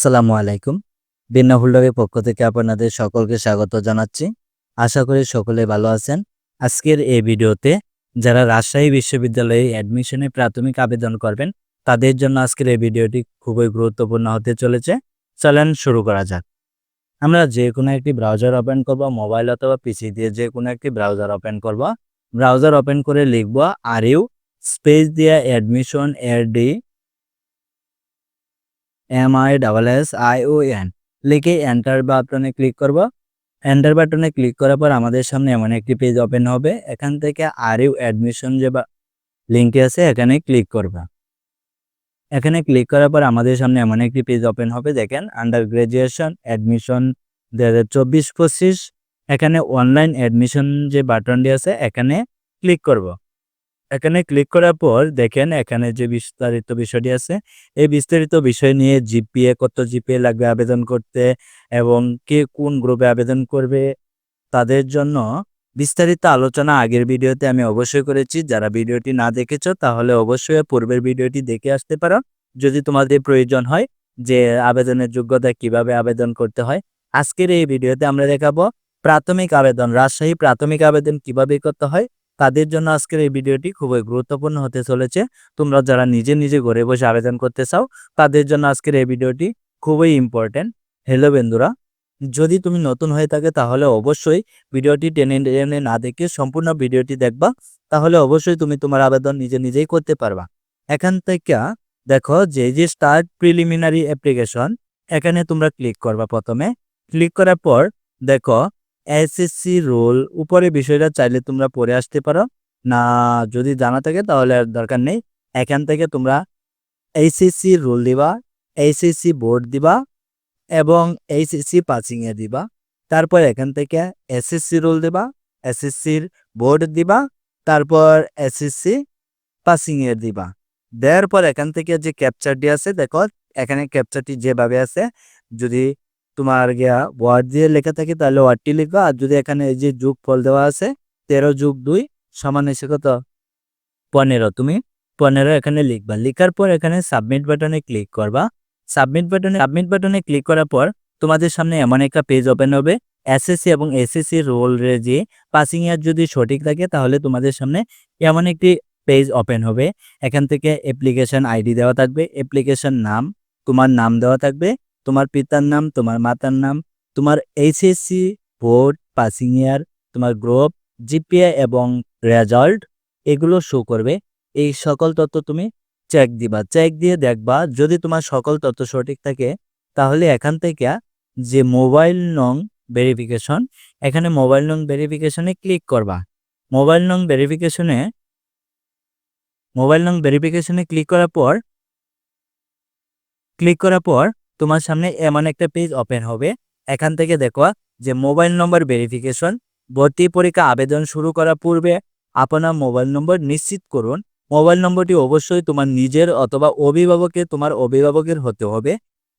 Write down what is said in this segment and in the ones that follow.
আসসালামু আলাইকুম। বিন্না হুল্ডারের পক্ষ থেকে আপনাদের সকলকে স্বাগত জানাচ্ছি। আশা করি সকলে ভালো আছেন। আজকের এই ভিডিওতে যারা রাজশাহী বিশ্ববিদ্যালয়ে অ্যাডমিশনে প্রাথমিক আবেদন করবেন, তাদের জন্য আজকের এই ভিডিওটি খুবই গুরুত্বপূর্ণ হতে চলেছে। চলেন শুরু করা যাক। আমরা যে কোনো একটি ব্রাউজার ওপেন করব মোবাইল অথবা পিসি দিয়ে যে কোনো একটি ব্রাউজার ওপেন করব। ব্রাউজার ওপেন করে লিখব আর ইউ স্পেস দিয়ে অ্যাডমিশন এর D M I double S I O N লিখে এন্টার বাটনে ক্লিক করব। এন্টার বাটনে ক্লিক করার পর আমাদের সামনে এমন একটি পেজ ওপেন হবে। এখান থেকে আর ইউ অ্যাডমিশন যে লিঙ্কটি আছে, এখানে ক্লিক করবা। এখানে ক্লিক করার পর আমাদের সামনে এমন একটি পেজ ওপেন হবে। দেখেন আন্ডার গ্রাজুয়েশন অ্যাডমিশন দু হাজার চব্বিশ পঁচিশ। এখানে অনলাইন অ্যাডমিশন যে বাটনটি আছে, এখানে ক্লিক করব। এখানে ক্লিক করার পর দেখেন এখানে যে বিস্তারিত বিষয়টি আছে, এই বিস্তারিত বিষয় নিয়ে জিপিএ, কত জিপিএ লাগবে আবেদন করতে এবং কে কোন গ্রুপে আবেদন করবে, তাদের জন্য বিস্তারিত আলোচনা আগের ভিডিওতে আমি অবশ্যই করেছি। যারা ভিডিওটি না দেখেছ, তাহলে অবশ্যই পূর্বের ভিডিওটি দেখে আসতে পারো। যদি তোমাদের প্রয়োজন হয় যে আবেদনের যোগ্যতা কীভাবে আবেদন করতে হয়, আজকের এই ভিডিওতে আমরা দেখাবো প্রাথমিক আবেদন, রাজশাহী প্রাথমিক আবেদন কীভাবে করতে হয় তাদের জন্য আজকের এই ভিডিওটি খুবই গুরুত্বপূর্ণ হতে চলেছে। তোমরা যারা নিজে নিজে ঘরে বসে আবেদন করতে চাও, তাদের জন্য আজকের এই ভিডিওটি খুবই ইম্পর্টেন্ট হ্যালো বন্ধুরা, যদি তুমি নতুন হয়ে থাকে তাহলে অবশ্যই ভিডিওটি টেনে টেনে না দেখে সম্পূর্ণ ভিডিওটি দেখবা। তাহলে অবশ্যই তুমি তোমার আবেদন নিজে নিজেই করতে পারবা। এখান থেকে দেখো যে যে স্টার্ট প্রিলিমিনারি অ্যাপ্লিকেশন এখানে তোমরা ক্লিক করবা প্রথমে। ক্লিক করার পর দেখো এসএসসি রোল উপরে বিষয়টা চাইলে তোমরা পড়ে আসতে পারো। না, যদি জানা থাকে তাহলে আর দরকার নেই। এখান থেকে তোমরা এইচএসসি রোল দিবা এইচএসসি বোর্ড দিবা এবং এইচএসসি পাচিংয়ে দিবা। তারপর এখান থেকে এসএসসি রোল দিবা এসএসসির বোর্ড দিবা, তারপর এসএসসি পাসিংয়ের দিবা। দেওয়ার পর এখান থেকে যে ক্যাপচারটি আছে, দেখো, এখানে ক্যাপচারটি যেভাবে আছে, যদি তোমার গিয়া ওয়ার্ড দিয়ে লেখা থাকে, তাহলে ওয়ার্ডটি লিখবা আর যদি এখানে এই যে যুগ ফল দেওয়া আছে, তেরো যুগ দুই সমান এসে কত? পনেরো। তুমি পনেরো এখানে লিখবা। লিখার পর এখানে সাবমিট বাটনে ক্লিক করবা। সাবমিট বাটনে সাবমিট বাটনে ক্লিক করার পর তোমাদের সামনে এমন একটা পেজ ওপেন হবে। এসএসসি এবং এসএসসি রোল যে পাসিং ইয়ার যদি সঠিক থাকে, তাহলে তোমাদের সামনে এমন একটি পেজ ওপেন হবে। এখান থেকে অ্যাপ্লিকেশন আইডি দেওয়া থাকবে। অ্যাপ্লিকেশন নাম, তোমার নাম দেওয়া থাকবে। তোমার পিতার নাম, তোমার মাতার নাম, তোমার এইচএসসি বোর্ড পাসিং ইয়ার তোমার গ্রুপ জিপিএ এবং রেজাল্ট এগুলো শো করবে। এই সকল তথ্য তুমি চেক দিবা। চেক দিয়ে দেখবা, যদি তোমার সকল তথ্য সঠিক থাকে, তাহলে এখান থেকে যে মোবাইল নং ভেরিফিকেশন এখানে মোবাইল নং ভেরিফিকেশনে ক্লিক করবা। মোবাইল নং ভেরিফিকেশনে মোবাইল নং ভেরিফিকেশনে ক্লিক করার পর ক্লিক করার পর তোমার সামনে এমন একটা পেজ ওপেন হবে। এখান থেকে দেখো যে মোবাইল নম্বর ভেরিফিকেশন ভর্তি পরীক্ষা আবেদন শুরু করার পূর্বে আপনার মোবাইল নম্বর নিশ্চিত করুন। মোবাইল নম্বরটি অবশ্যই তোমার নিজের অথবা অভিভাবকের, তোমার অভিভাবকের হতে হবে।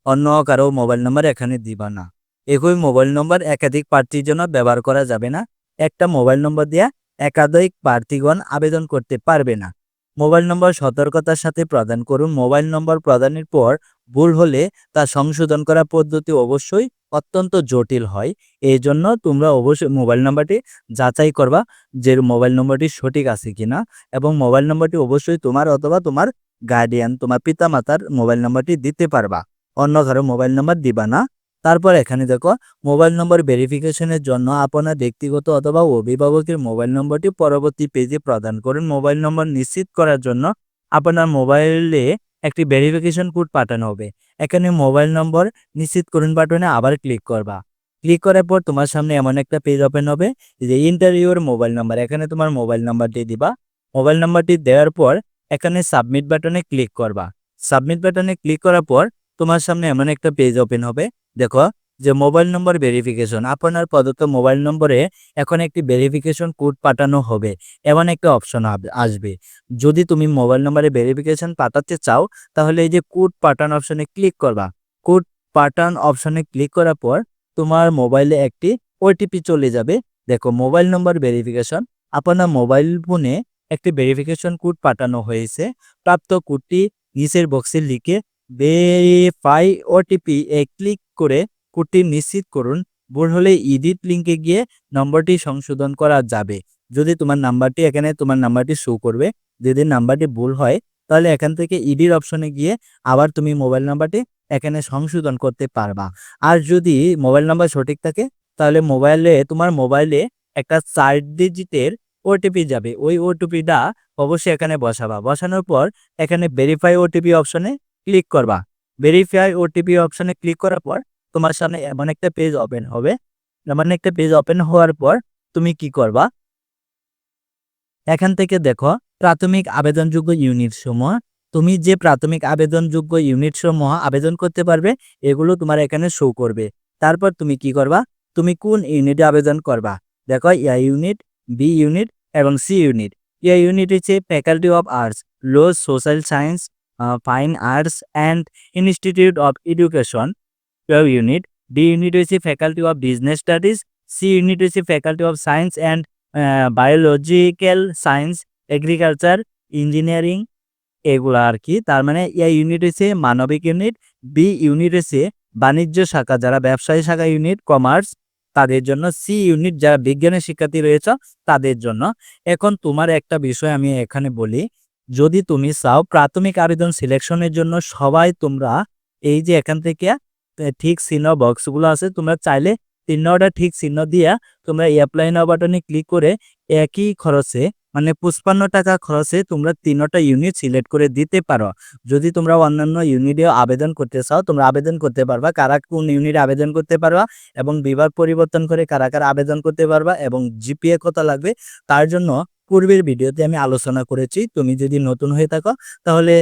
অন্য কারও মোবাইল নম্বর এখানে দিবা না। একই মোবাইল নম্বর একাধিক প্রার্থীর জন্য ব্যবহার করা যাবে না। একটা মোবাইল নম্বর দিয়ে একাধিক প্রার্থীগণ আবেদন করতে পারবে না। মোবাইল নম্বর সতর্কতার সাথে প্রদান করুন। মোবাইল নম্বর প্রদানের পর ভুল হলে তা সংশোধন করা পদ্ধতি অবশ্যই অত্যন্ত জটিল হয়। এই জন্য তোমরা অবশ্যই মোবাইল নাম্বারটি যাচাই করবা যে মোবাইল নম্বরটি সঠিক আছে কিনা এবং মোবাইল নম্বরটি অবশ্যই তোমার অথবা তোমার গার্ডিয়ান তোমার পিতামাতার মোবাইল নাম্বারটি দিতে পারবা। অন্য কারও মোবাইল নাম্বার দিবা না। তারপর এখানে দেখো মোবাইল নম্বর ভেরিফিকেশনের জন্য আপনার ব্যক্তিগত অথবা অভিভাবকের মোবাইল নম্বরটি পরবর্তী পেজে প্রদান করুন। মোবাইল নম্বর নিশ্চিত করার জন্য আপনার মোবাইলে একটি ভেরিফিকেশন কোড পাঠানো হবে। এখানে মোবাইল নম্বর নিশ্চিত করুন বাটনে আবার ক্লিক করবা। ক্লিক করার পর তোমার সামনে এমন একটা পেজ ওপেন হবে যে ইন্টারভিউর মোবাইল নাম্বার এখানে তোমার মোবাইল নাম্বারটি দিবা। মোবাইল নাম্বারটি দেওয়ার পর এখানে সাবমিট বাটনে ক্লিক করবা। সাবমিট বাটনে ক্লিক করার পর তোমার সামনে এমন একটা পেজ ওপেন হবে। দেখো, যে মোবাইল নম্বর ভেরিফিকেশন আপনার প্রদত্ত মোবাইল নম্বরে এখন একটি ভেরিফিকেশন কোড পাঠানো হবে। এমন একটা অপশন আসবে। যদি তুমি মোবাইল নম্বরে ভেরিফিকেশন পাঠাতে চাও, তাহলে এই যে কোড পাঠান অপশনে ক্লিক করবা। কোড পাঠান অপশনে ক্লিক করার পর তোমার মোবাইলে একটি ওটিপি চলে যাবে। দেখো মোবাইল নম্বর ভেরিফিকেশন আপনার মোবাইল ফোনে একটি ভেরিফিকেশন কোড পাঠানো হয়েছে। প্রাপ্ত কোডটি নিচের বক্সে লিখে ভেরিফাই ওটিপি এ ক্লিক করে কোডটি নিশ্চিত করুন। ভুল হলে ইডিট লিঙ্কে গিয়ে নম্বরটি সংশোধন করা যাবে। যদি তোমার নাম্বারটি এখানে তোমার নাম্বারটি শো করবে, যদি নাম্বারটি ভুল হয়, তাহলে এখান থেকে ইডির অপশনে গিয়ে আবার তুমি মোবাইল নাম্বারটি এখানে সংশোধন করতে পারবা। আর যদি মোবাইল নাম্বার সঠিক থাকে, তাহলে মোবাইলে তোমার মোবাইলে একটা চার ডিজিটের ওটিপি যাবে। ওই ওটিপিটা অবশ্যই এখানে বসাবা। বসানোর পর এখানে ভেরিফাই ওটিপি অপশনে ক্লিক করবা। ভেরিফাই ওটিপি অপশনে ক্লিক করার পর তোমার সামনে এমন একটা পেজ ওপেন হবে। এমন একটা পেজ ওপেন হওয়ার পর তুমি কি করবা? এখান থেকে দেখো, প্রাথমিক আবেদনযোগ্য ইউনিট সমূহ। তুমি যে প্রাথমিক আবেদনযোগ্য ইউনিট সমূহ আবেদন করতে পারবে, এগুলো তোমার এখানে শো করবে। তারপর তুমি কি করবা? তুমি কোন ইউনিটে আবেদন করবা? দেখো ইয়া ইউনিট বি ইউনিট এবং সি ইউনিট ইয়া ইউনিট হচ্ছে faculty of arts law social science fine arts and institute of education twelve unit D unit হচ্ছে faculty of business studies C unit হচ্ছে faculty of science and biological science agriculture engineering এগুলো আর কি। তার মানে এ unit হচ্ছে মানবিক unit B unit হচ্ছে বাণিজ্য শাখা, যারা ব্যবসায়ী শাখা ইউনিট, কমার্স, তাদের জন্য সি ইউনিট, যারা বিজ্ঞানের শিক্ষার্থী রয়েছে, তাদের জন্য। এখন তোমার একটা বিষয় আমি এখানে বলি যদি তুমি চাও প্রাথমিক আবেদন সিলেকশনের জন্য সবাই তোমরা এই যে এখান থেকে ঠিক চিহ্ন বক্সগুলো আছে, তোমরা চাইলে চিহ্নটা ঠিক চিহ্ন দিয়া তোমরা অ্যাপ্লাই নাও বাটনে ক্লিক করে একই খরচে মানে পঁচপান্ন টাকা খরচে তোমরা তিনটা ইউনিট সিলেক্ট করে দিতে পারো। যদি তোমরা অন্যান্য ইউনিটে আবেদন করতে চাও, তোমরা আবেদন করতে পারবা, কারা কোন ইউনিট আবেদন করতে পারবা এবং বিভাগ পরিবর্তন করে কারা কারা আবেদন করতে পারবা এবং জিপিএ কত লাগবে, তার জন্য পূর্বের ভিডিওতে আমি আলোচনা করেছি। তুমি যদি নতুন হয়ে থাকো, তাহলে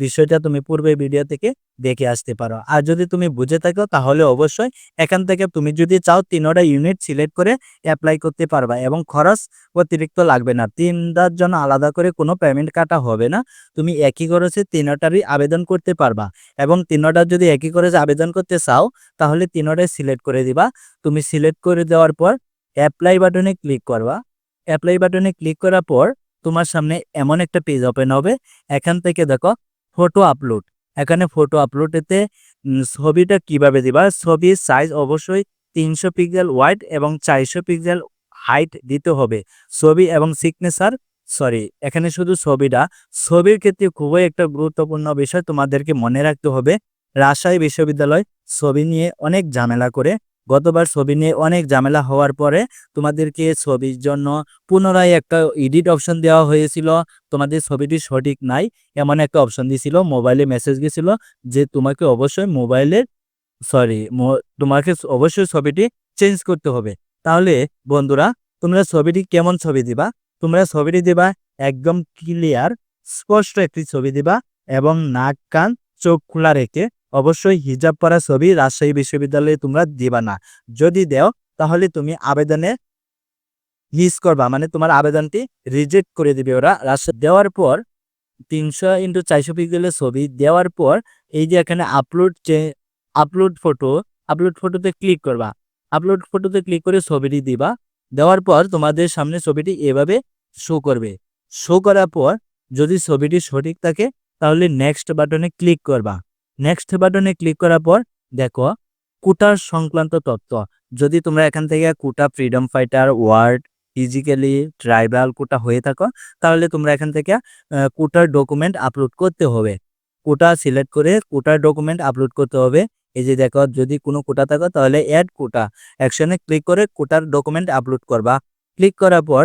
বিষয়টা তুমি পূর্বে ভিডিও থেকে দেখে আসতে পারো। আর যদি তুমি বুঝে থাকো, তাহলে অবশ্যই এখান থেকে তুমি যদি চাও তিনটা ইউনিট সিলেক্ট করে অ্যাপ্লাই করতে পারবা এবং খরচ অতিরিক্ত লাগবে না। তিনটার জন্য আলাদা করে কোনো পেমেন্ট কাটা হবে না। তুমি একই খরচে তিনটারই আবেদন করতে পারবা এবং তিনটার যদি একই খরচে আবেদন করতে চাও, তাহলে তিনটাই সিলেক্ট করে দিবা। তুমি সিলেক্ট করে দেওয়ার পর অ্যাপ্লাই বাটনে ক্লিক করবা। অ্যাপ্লাই বাটনে ক্লিক করার পর তোমার সামনে এমন একটা পেজ ওপেন হবে। এখান থেকে দেখো ফটো আপলোড এখানে ফটো আপলোডেতে ছবিটা কীভাবে দিবা? ছবির সাইজ অবশ্যই তিনশো পিক্সেল ওয়াইড এবং চারশো পিক্সেল হাইট দিতে হবে। ছবি এবং সিগনেচার সরি এখানে শুধু ছবিটা। ছবির ক্ষেত্রে খুবই একটা গুরুত্বপূর্ণ বিষয় তোমাদেরকে মনে রাখতে হবে। রাজশাহী বিশ্ববিদ্যালয় ছবি নিয়ে অনেক ঝামেলা করে গতবার ছবি নিয়ে অনেক ঝামেলা হওয়ার পরে তোমাদেরকে ছবির জন্য পুনরায় একটা এডিট অপশন দেওয়া হয়েছিল। তোমাদের ছবিটি সঠিক নাই, এমন একটা অপশন দিয়েছিল মোবাইলে মেসেজ গেছিল যে তোমাকে অবশ্যই মোবাইলের সরি তোমাকে অবশ্যই ছবিটি চেঞ্জ করতে হবে। তাহলে বন্ধুরা, তোমরা ছবিটি কেমন ছবি দিবা? তোমরা ছবিটি দিবা একদম ক্লিয়ার স্পষ্ট একটি ছবি দিবা এবং নাক, কান, চোখ খোলা রেখে অবশ্যই হিজাব পরা ছবি রাজশাহী বিশ্ববিদ্যালয়ে তোমরা দিবা না। যদি দেও, তাহলে তুমি আবেদনে মিস করবা মানে তোমার আবেদনটি রিজেক্ট করে দিবে ওরা। রাজশাহী দেওয়ার পর তিনশো ইন্টু চারশো পিক্সেলের ছবি দেওয়ার পর এই যে এখানে আপলোড যে আপলোড ফটো আপলোড ফটোতে ক্লিক করবা। আপলোড ফটোতে ক্লিক করে ছবিটি দিবা। দেওয়ার পর তোমাদের সামনে ছবিটি এভাবে শো করবে। শো করার পর যদি ছবিটি সঠিক থাকে, তাহলে নেক্সট বাটনে ক্লিক করবা। নেক্সট বাটনে ক্লিক করার পর দেখো, কোটার সংক্রান্ত তথ্য। যদি তোমরা এখান থেকে quota freedom fighter ward physically tribal quota হয়ে থাকো, তাহলে তোমরা এখান থেকে কোটার ডকুমেন্ট আপলোড করতে হবে। কোটা সিলেক্ট করে কোটার ডকুমেন্ট আপলোড করতে হবে। এই যে দেখো, যদি কোনো কোটা থাকো তাহলে অ্যাড কোটা। অ্যাকশনে ক্লিক করে কোটার ডকুমেন্ট আপলোড করবা। ক্লিক করার পর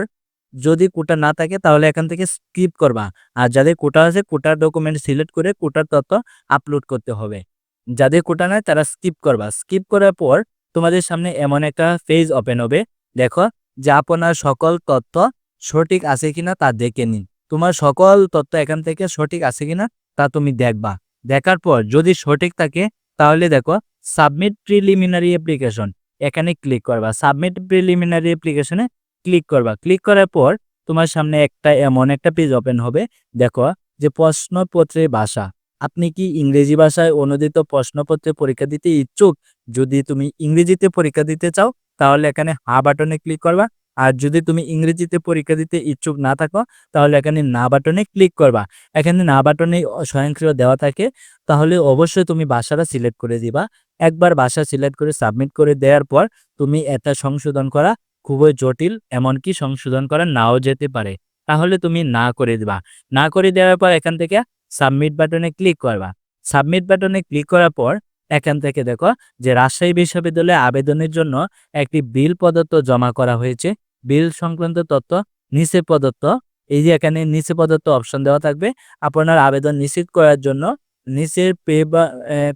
যদি কোটা না থাকে তাহলে এখান থেকে স্কিপ করবা। আর যাদের কোটা আছে, কোটার ডকুমেন্ট সিলেক্ট করে কোটার তথ্য আপলোড করতে হবে। যাদের কোটা নাই, তারা স্কিপ করবা। স্কিপ করার পর তোমাদের সামনে এমন একটা পেজ ওপেন হবে। দেখো, যে আপনার সকল তথ্য সঠিক আছে কিনা তা দেখে নিন। তোমার সকল তথ্য এখান থেকে সঠিক আছে কিনা তা তুমি দেখবা। দেখার পর যদি সঠিক থাকে, তাহলে দেখো সাবমিট প্রিলিমিনারি অ্যাপ্লিকেশন এখানে ক্লিক করবা। সাবমিট প্রিলিমিনারি অ্যাপ্লিকেশনে ক্লিক করবা। ক্লিক করার পর তোমার সামনে একটা এমন একটা পেজ ওপেন হবে। দেখো যে প্রশ্নপত্রের ভাষা। আপনি কি ইংরেজি ভাষায় অনুদিত প্রশ্নপত্রে পরীক্ষা দিতে ইচ্ছুক? যদি তুমি ইংরেজিতে পরীক্ষা দিতে চাও, তাহলে এখানে হা বাটনে ক্লিক করবা। আর যদি তুমি ইংরেজিতে পরীক্ষা দিতে ইচ্ছুক না থাকো, তাহলে এখানে না বাটনে ক্লিক করবা। এখানে না বাটনে স্বয়ংক্রিয় দেওয়া থাকে, তাহলে অবশ্যই তুমি ভাষাটা সিলেক্ট করে দিবা। একবার ভাষা সিলেক্ট করে সাবমিট করে দেওয়ার পর তুমি এটা সংশোধন করা খুবই জটিল, এমনকি সংশোধন করা নাও যেতে পারে। তাহলে তুমি না করে দিবা। না করে দেওয়ার পর এখান থেকে সাবমিট বাটনে ক্লিক করবা। সাবমিট বাটনে ক্লিক করার পর এখান থেকে দেখো যে রাজশাহী বিশ্ববিদ্যালয়ে আবেদনের জন্য একটি বিল প্রদত্ত জমা করা হয়েছে। বিল সংক্রান্ত তথ্য, নিচে প্রদত্ত। এই যে এখানে নিচে প্রদত্ত অপশন দেওয়া থাকবে। আপনার আবেদন নিশ্চিত করার জন্য নিচের পে বা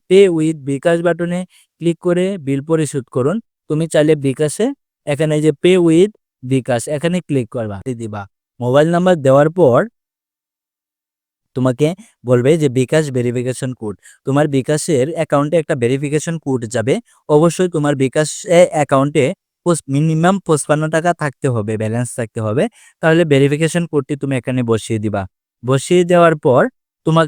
পে উইথ বিকাশ বাটনে ক্লিক করে বিল পরিশোধ করুন। তুমি চাইলে বিকাশে এখানে যে পে উইথ বিকাশ, এখানে ক্লিক করবা দিবা। মোবাইল নাম্বার দেওয়ার পর তোমাকে বলবে যে বিকাশ ভেরিফিকেশন কোড তোমার বিকাশের অ্যাকাউন্টে একটা ভেরিফিকেশন কোড যাবে। অবশ্যই তোমার বিকাশ অ্যাকাউন্টে মিনিমাম পঁচপান্ন টাকা থাকতে হবে ব্যালেন্স থাকতে হবে। তাহলে ভেরিফিকেশন কোডটি তুমি এখানে বসিয়ে দিবা। বসিয়ে দেওয়ার পর তোমার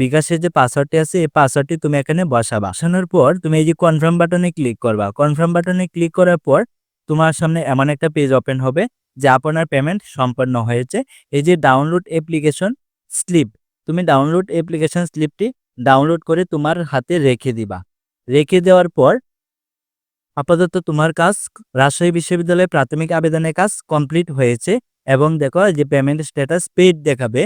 বিকাশের যে পাসওয়ার্ডটি আছে, এই পাসওয়ার্ডটি তুমি এখানে বসাবা। বসানোর পর তুমি এই যে কনফার্ম বাটনে ক্লিক করবা। কনফার্ম বাটনে ক্লিক করার পর তোমার সামনে এমন একটা পেজ ওপেন হবে, যে আপনার পেমেন্ট সম্পন্ন হয়েছে। এই যে ডাউনলোড অ্যাপ্লিকেশন স্লিপ তুমি ডাউনলোড অ্যাপ্লিকেশন স্লিপটি ডাউনলোড করে তোমার হাতে রেখে দিবা। রেখে দেওয়ার পর আপাতত তোমার কাজ রাজশাহী বিশ্ববিদ্যালয়ে প্রাথমিক আবেদনের কাজ কমপ্লিট হয়েছে এবং দেখো যে পেমেন্ট স্ট্যাটাস পেইড দেখাবে।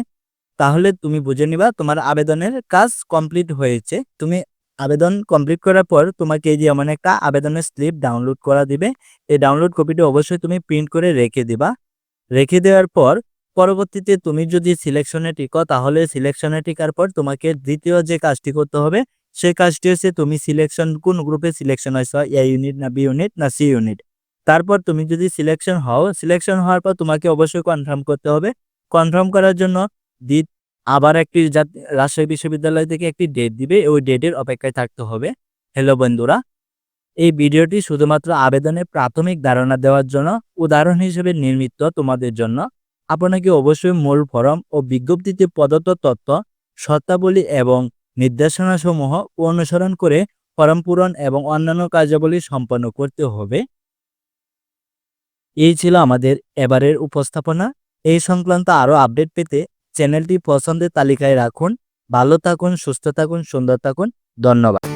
তাহলে তুমি বুঝে নিবা তোমার আবেদনের কাজ কমপ্লিট হয়েছে। তুমি আবেদন কমপ্লিট করার পর তোমাকে এই যে এমন একটা আবেদনের স্লিপ ডাউনলোড করা দিবে। এই ডাউনলোড কপিটি অবশ্যই তুমি প্রিন্ট করে রেখে দিবা। রেখে দেওয়ার পর পরবর্তীতে তুমি যদি সিলেকশনে টিকো, তাহলে সিলেকশনে টিকার পর তোমাকে দ্বিতীয় যে কাজটি করতে হবে, সেই কাজটি হচ্ছে তুমি সিলেকশন কোন গ্রুপে সিলেকশন হয়েছে এ ইউনিট না বি ইউনিট না সি ইউনিট তারপর তুমি যদি সিলেকশন হও সিলেকশন হওয়ার পর তোমাকে অবশ্যই কনফার্ম করতে হবে। কনফার্ম করার জন্য দি আবার একটি রাজশাহী বিশ্ববিদ্যালয় থেকে একটি ডেট দিবে, ওই ডেটের অপেক্ষায় থাকতে হবে। হ্যালো বন্ধুরা, এই ভিডিওটি শুধুমাত্র আবেদনের প্রাথমিক ধারণা দেওয়ার জন্য, উদাহরণ হিসেবে নির্মিত তোমাদের জন্য। আপনাকে অবশ্যই মূল ফরম ও বিজ্ঞপ্তিতে প্রদত্ত তথ্য, শর্তাবলী এবং নির্দেশনাসমূহ অনুসরণ করে ফরম পূরণ এবং অন্যান্য কার্যাবলী সম্পন্ন করতে হবে। এই ছিল আমাদের এবারের উপস্থাপনা। এই সংক্রান্ত আরও আপডেট পেতে চ্যানেলটি পছন্দের তালিকায় রাখুন। ভালো থাকুন সুস্থ থাকুন সুন্দর থাকুন। ধন্যবাদ।